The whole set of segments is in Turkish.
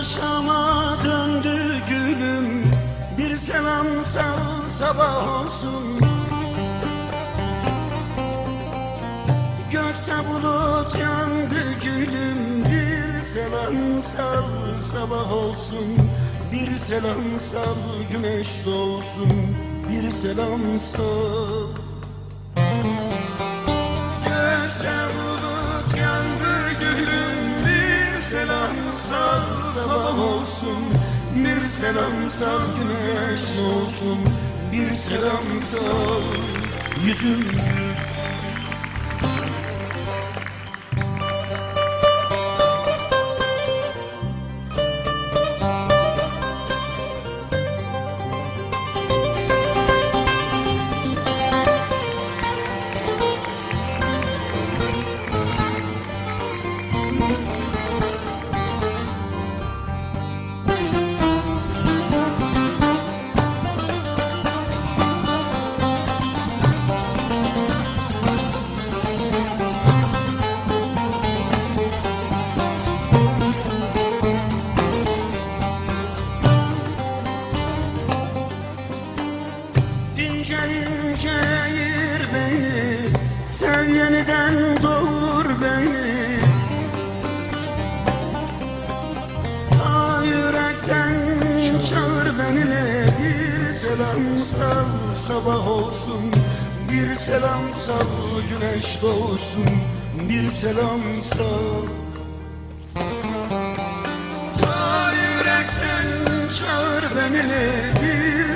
akşama döndü gülüm. Bir selam sal sabah olsun. Gökte bulut yandı gülüm. Bir selam sal sabah olsun. Bir selam sal güneş doğsun. Bir selam sal. Sal sabah olsun Bir selam sal güneş doğsun Bir selam sal yüzüm gülsün İnce ince ayır beni Sen yeniden doğur beni. Ta yürekten çağır beni Bir selam sal sabah olsun. Bir selam sal güneş doğsun. Bir selam sal. Ta yürekten çağır beni Bir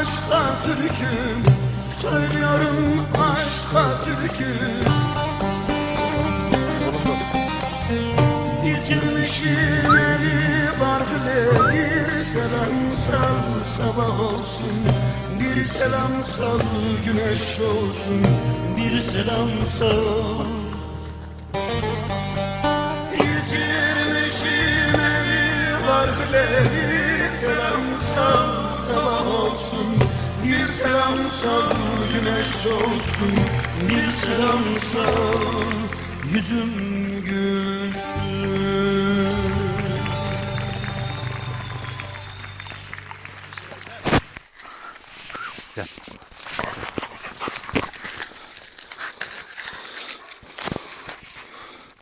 türküm başka türküm. Söylüyorum başka türkü Yitirmişim evi barkılı Bir selam sal sabah olsun. Bir selam sal güneş olsun Bir selam sal. Yitirmişim evi barkılı Bir selam sal sabah olsun. Bir selam sal güneş olsun Bir selam sal yüzüm gülsün. Gel.